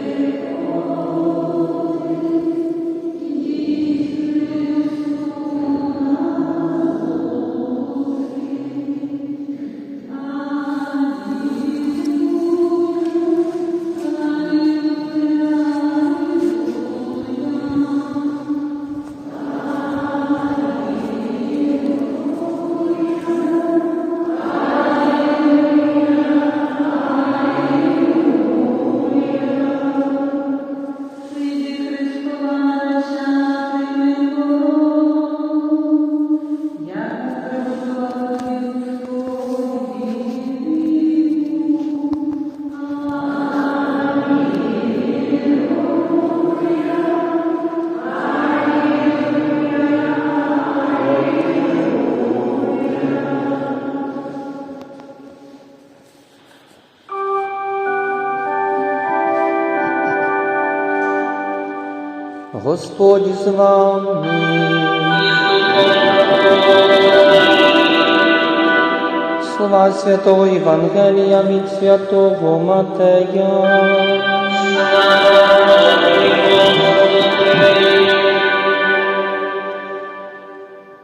Lord. Господь з вами. Слова Святого Євангелія від Святого Матея.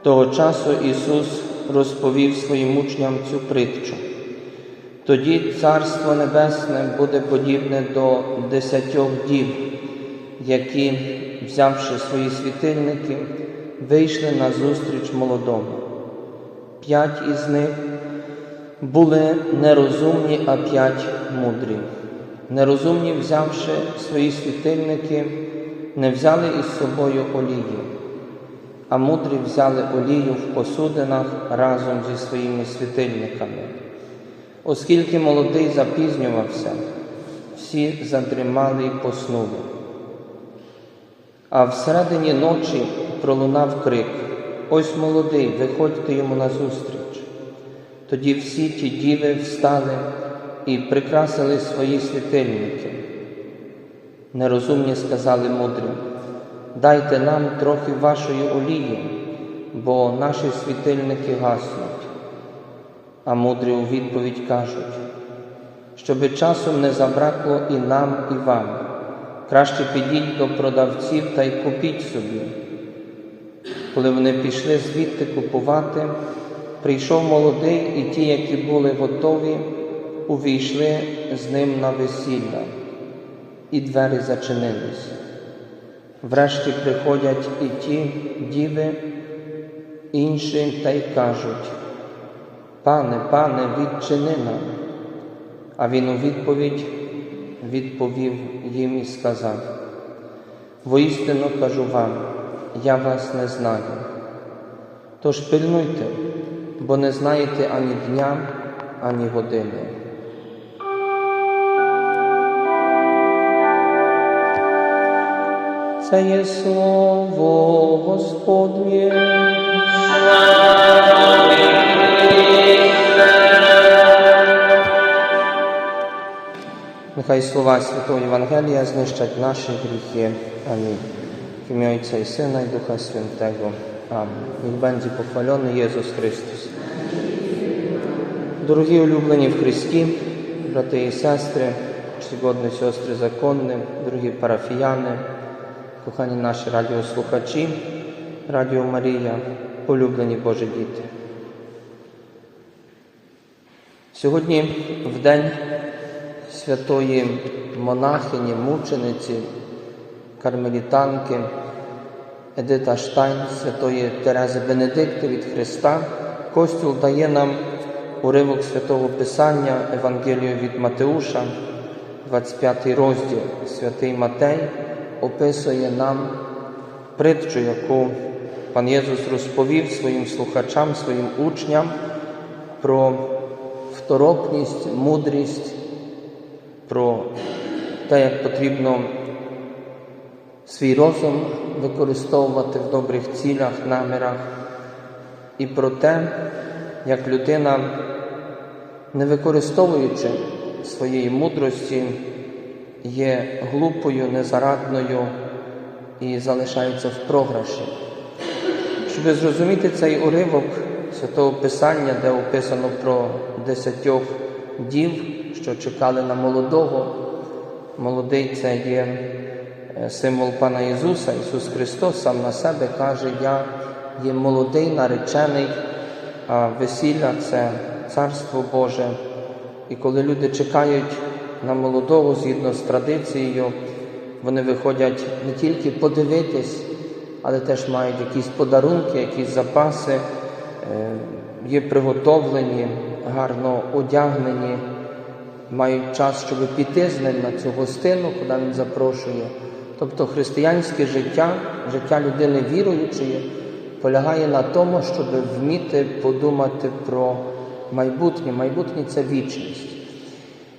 Того часу Ісус розповів своїм учням цю притчу. Тоді Царство Небесне буде подібне до десятьох дів, які, взявши свої світильники, вийшли на зустріч молодому. П'ять із них були нерозумні, а п'ять мудрі. Нерозумні, взявши свої світильники, не взяли із собою олії, а мудрі взяли олію в посудинах разом зі своїми світильниками. Оскільки молодий запізнювався, всі задрімали й поснули. А всередині ночі пролунав крик Ось молодий, виходьте йому назустріч. Тоді всі ті діви встали і прикрасили свої світильники. Нерозумні сказали мудрим, дайте нам трохи вашої олії, бо наші світильники гаснуть. А мудрі у відповідь кажуть, щоби часом не забракло і нам, і вам. Краще підіть до продавців та й купіть собі. Коли вони пішли звідти купувати, прийшов молодий, і ті, які були готові, увійшли з ним на весілля, і двері зачинились. Врешті приходять і ті діви, інші та й кажуть, Пане, пане, відчини нам. А він у відповідь відповів їм і сказав, воістину кажу вам, я вас не знаю. Тож пильнуйте, бо не знаєте ані дня, ані години. Це є слово Господнє. Нехай слова Святого Євангелія знищать наші гріхи. Амінь. В ім'я Отця і Сина і Духа Святого. Амінь. Niech będzie pochwalony Jezus Chrystus. Дорогі улюблені в Христі, брати і сестри, чтогодні сестри законні, дорогі парафіяни, кохані наші радіослухачі, Радіо Марія, улюблені Божі діти. Сьогодні в день святої монахині, мучениці, кармелітанки Едита Штайн, святої Терези Бенедикти від Христа, Костюл дає нам уривок святого Писання, Евангелію від Матеуша, 25 розділ. Святий Матей описує нам притчу, яку пан Єсус розповів своїм слухачам, своїм учням про второпність, мудрість, про те, як потрібно свій розум використовувати в добрих цілях, намірах, і про те, як людина, не використовуючи своєї мудрості, є глупою, незарадною і залишається в програші. Щоб зрозуміти цей уривок святого Писання, де описано про десятьох дів, що чекали на молодого, Молодий це є е, символ Пана Ісуса. Ісус Христос сам на себе каже, я є молодий, наречений, а весілля це Царство Боже. І коли люди чекають на молодого згідно з традицією, вони виходять не тільки подивитись, але теж мають якісь подарунки, якісь запаси, е, є приготовлені, гарно одягнені, мають час, щоб піти з ним на цю гостину, куди він запрошує. Тобто християнське життя, життя людини віруючої, полягає на тому, щоб вміти подумати про майбутнє. Майбутнє це вічність.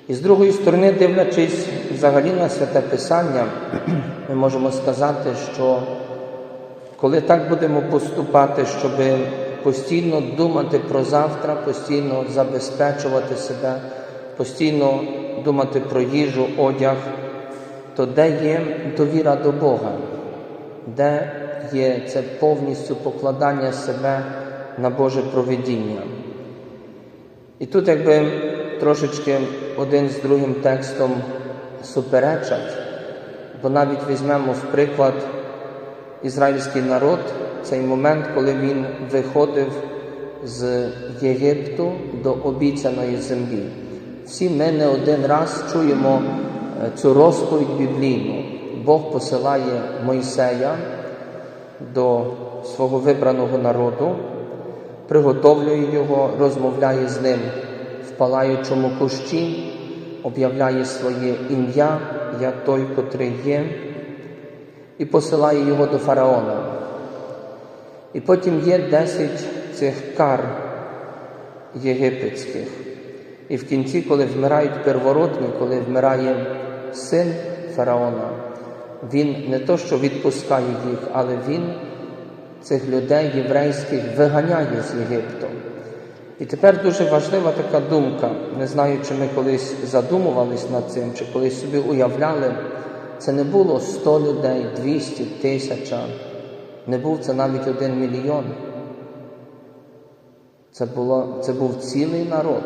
І з другої сторони, дивлячись взагалі на святе Писання, ми можемо сказати, що коли так будемо поступати, щоб постійно думати про завтра, постійно забезпечувати себе, постійно думати про їжу, одяг, то де є довіра до Бога, де є це повністю покладання себе на Боже провидіння. І тут, якби трошечки один з другим текстом суперечать, бо навіть візьмемо в приклад ізраїльський народ, цей момент, коли він виходив з Єгипту до обіцяної землі. Всі ми не один раз чуємо е, цю розповідь біблійну. Бог посилає Мойсея до свого вибраного народу, приготовлює його, розмовляє з ним в палаючому кущі, об'являє своє ім'я, я той, котрий є, і посилає його до фараона. І потім є десять цих кар єгипетських. І в кінці, коли вмирають первородні, коли вмирає син фараона, він не то, що відпускає їх, але він цих людей єврейських виганяє з Єгипту. І тепер дуже важлива така думка. Не знаю, чи ми колись задумувались над цим, чи колись собі уявляли, це не було 100 людей, 200, тисяча, не був це навіть один мільйон. Це, було, це був цілий народ.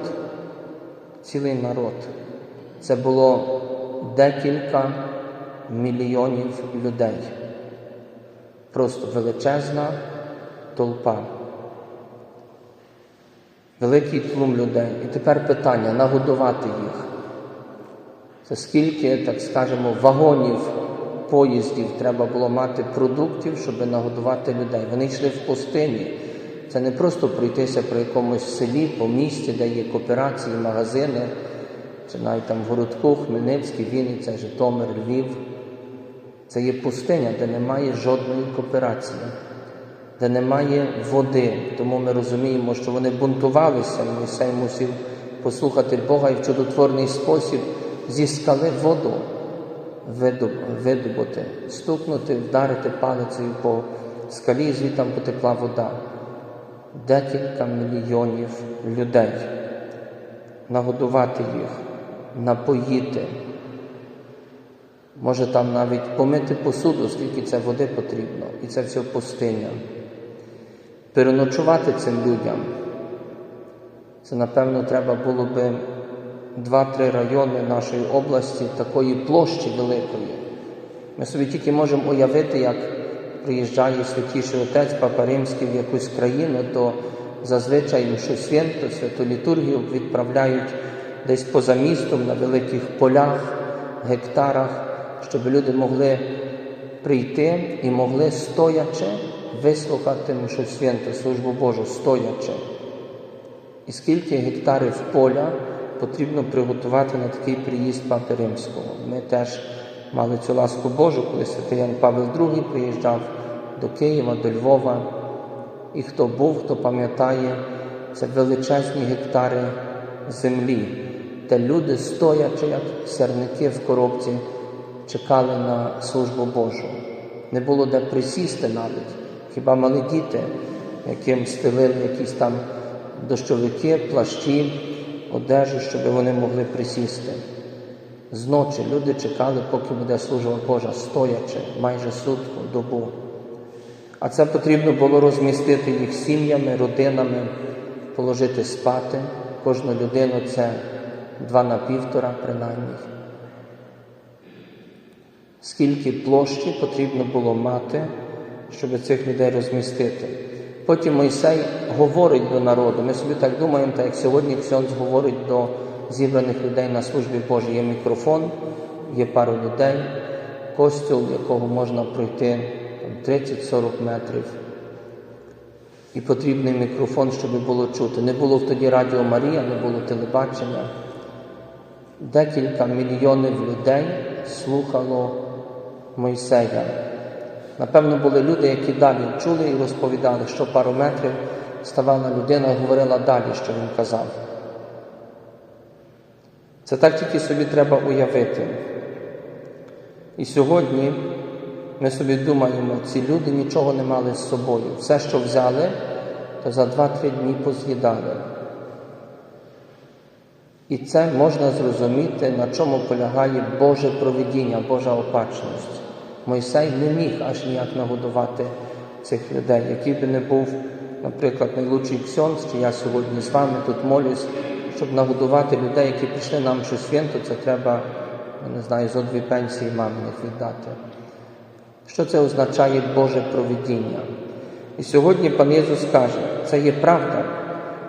Цілий народ. Це було декілька мільйонів людей. Просто величезна толпа. Великий тлум людей. І тепер питання нагодувати їх. Це скільки, так скажемо, вагонів, поїздів треба було мати продуктів, щоб нагодувати людей. Вони йшли в пустині. Це не просто пройтися по якомусь селі, по місті, де є кооперації, магазини, чи навіть там в городку, Хмельницький, Вінниця, Житомир, Львів. Це є пустиня, де немає жодної кооперації, де немає води. Тому ми розуміємо, що вони бунтувалися, і Мойсей мусив послухати Бога і в чудотворний спосіб зі скали воду видобути, стукнути, вдарити палицею по скалі, і звідти потекла вода. Декілька мільйонів людей. Нагодувати їх, напоїти. Може там навіть помити посуду, скільки це води потрібно, і це все пустиня. Переночувати цим людям. Це, напевно, треба було би два-три райони нашої області такої площі великої. Ми собі тільки можемо уявити, як приїжджає святіший отець Папа Римський в якусь країну, то зазвичай їм свято, святу літургію відправляють десь поза містом на великих полях, гектарах, щоб люди могли прийти і могли стоячи вислухати Мшу свято, службу Божу, стоячи. І скільки гектарів поля потрібно приготувати на такий приїзд Папи Римського. Ми теж мали цю ласку Божу, коли святий Ян Павел II приїжджав до Києва, до Львова. І хто був, хто пам'ятає, це величезні гектари землі, де люди, стоячи, як сірники в коробці, чекали на службу Божу. Не було де присісти навіть, хіба мали діти, яким стелили якісь там дощовики, плащі, одежу, щоб вони могли присісти. Зночі люди чекали, поки буде служба Божа, стоячи майже сутку, добу. А це потрібно було розмістити їх сім'ями, родинами, положити спати. Кожну людину це два на півтора, принаймні. скільки площі потрібно було мати, щоб цих людей розмістити. Потім Мойсей говорить до народу. Ми собі так думаємо, так як сьогодні Ксьонз говорить до зібраних людей на службі Божій. Є мікрофон, є пару людей, костюл, якого можна пройти 30-40 метрів. І потрібний мікрофон, щоб було чути. Не було тоді Радіо Марія, не було телебачення. Декілька мільйонів людей слухало Мойсея. Напевно, були люди, які далі чули і розповідали, що пару метрів ставала людина і говорила далі, що він казав. Це так тільки собі треба уявити. І сьогодні ми собі думаємо, ці люди нічого не мали з собою. Все, що взяли, то за 2-3 дні поз'їдали. І це можна зрозуміти, на чому полягає Боже провидіння, Божа опачність. Мойсей не міг аж ніяк нагодувати цих людей, який би не був, наприклад, найлучший ксьонз, чи я сьогодні з вами тут молюсь, щоб нагодувати людей, які прийшли нам щось свято, це треба, я не знаю, зо дві пенсії маминих віддати. Що це означає Боже провидіння? І сьогодні пан Єсус каже, це є правда,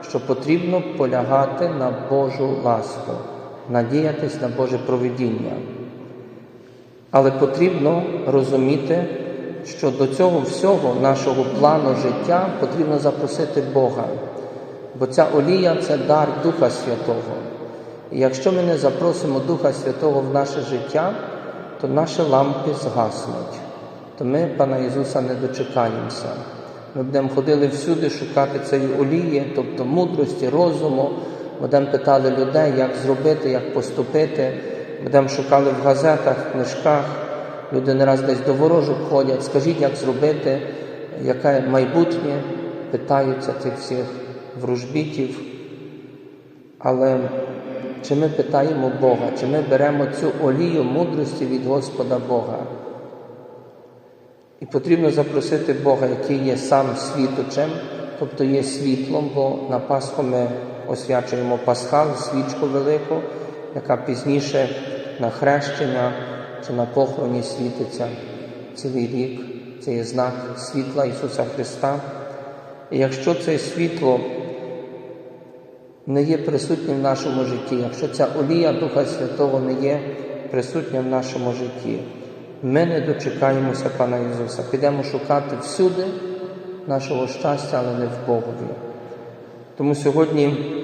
що потрібно полягати на Божу ласку, надіятись на Боже провидіння. Але потрібно розуміти, що до цього всього нашого плану життя потрібно запросити Бога. Бо ця олія це дар Духа Святого. І якщо ми не запросимо Духа Святого в наше життя, то наші лампи згаснуть, то ми Пана Ісуса не дочекаємося. Ми будемо ходили всюди шукати цієї олії, тобто мудрості, розуму, будемо питали людей, як зробити, як поступити. Будемо шукали в газетах, в книжках. Люди не раз десь до ворожок ходять, скажіть, як зробити, яке майбутнє, питаються цих всіх вружбітів. Але чи ми питаємо Бога, чи ми беремо цю олію мудрості від Господа Бога? І потрібно запросити Бога, який є сам світочем, тобто є світлом, бо на Пасху ми освячуємо Пасхал, свічку велику, яка пізніше на хрещення чи на похороні світиться цілий рік. Це є знак світла Ісуса Христа. І якщо це світло не є присутнім в нашому житті, якщо ця олія Духа Святого не є присутня в нашому житті, ми не дочекаємося Пана Ісуса. Підемо шукати всюди нашого щастя, але не в Богові. Тому сьогодні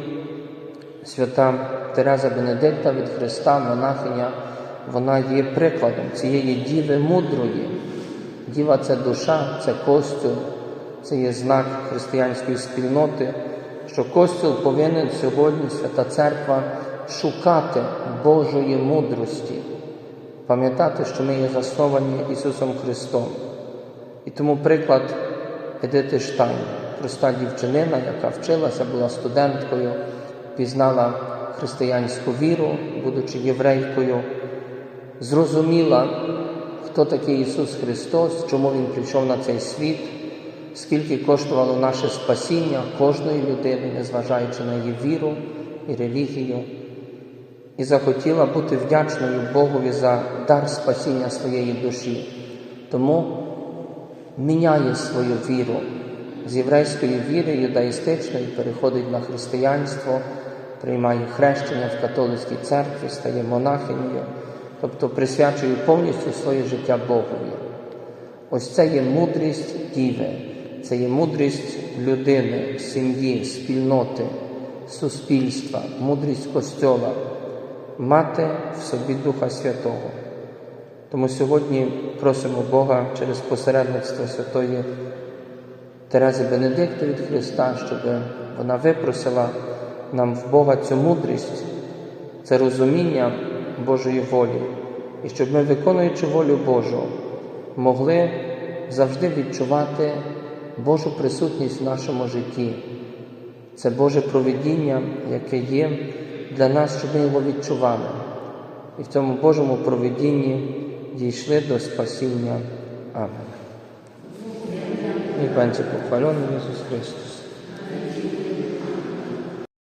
свята Тереза Бенедикта від Христа, монахиня, вона є прикладом цієї діви мудрої. Діва це душа, це костюм, це є знак християнської спільноти, що костюл повинен сьогодні, Свята Церква, шукати Божої мудрості, пам'ятати, що ми є засновані Ісусом Христом. І тому приклад Едити Штайн, проста дівчинина, яка вчилася, була студенткою, пізнала християнську віру, будучи єврейкою, зрозуміла, хто такий Ісус Христос, чому Він прийшов на цей світ, скільки коштувало наше спасіння кожної людини, незважаючи на її віру і релігію, і захотіла бути вдячною Богові за дар спасіння своєї душі. Тому міняє свою віру з єврейської віри юдаїстичної переходить на християнство, приймає хрещення в католицькій церкві, стає монахинею, тобто присвячує повністю своє життя Богові. Ось це є мудрість діви, це є мудрість людини, сім'ї, спільноти, суспільства, мудрість Костьола, мати в собі Духа Святого. Тому сьогодні просимо Бога через посередництво Святої Терези Бенедикти від Христа, щоб вона випросила нам в Бога цю мудрість, це розуміння Божої волі, і щоб ми, виконуючи волю Божу, могли завжди відчувати Божу присутність в нашому житті. Це Боже провидіння, яке є для нас, щоб ми його відчували. І в цьому Божому провидінні дійшли до спасіння. Амен. І панці похвалений Ісус Chrystus.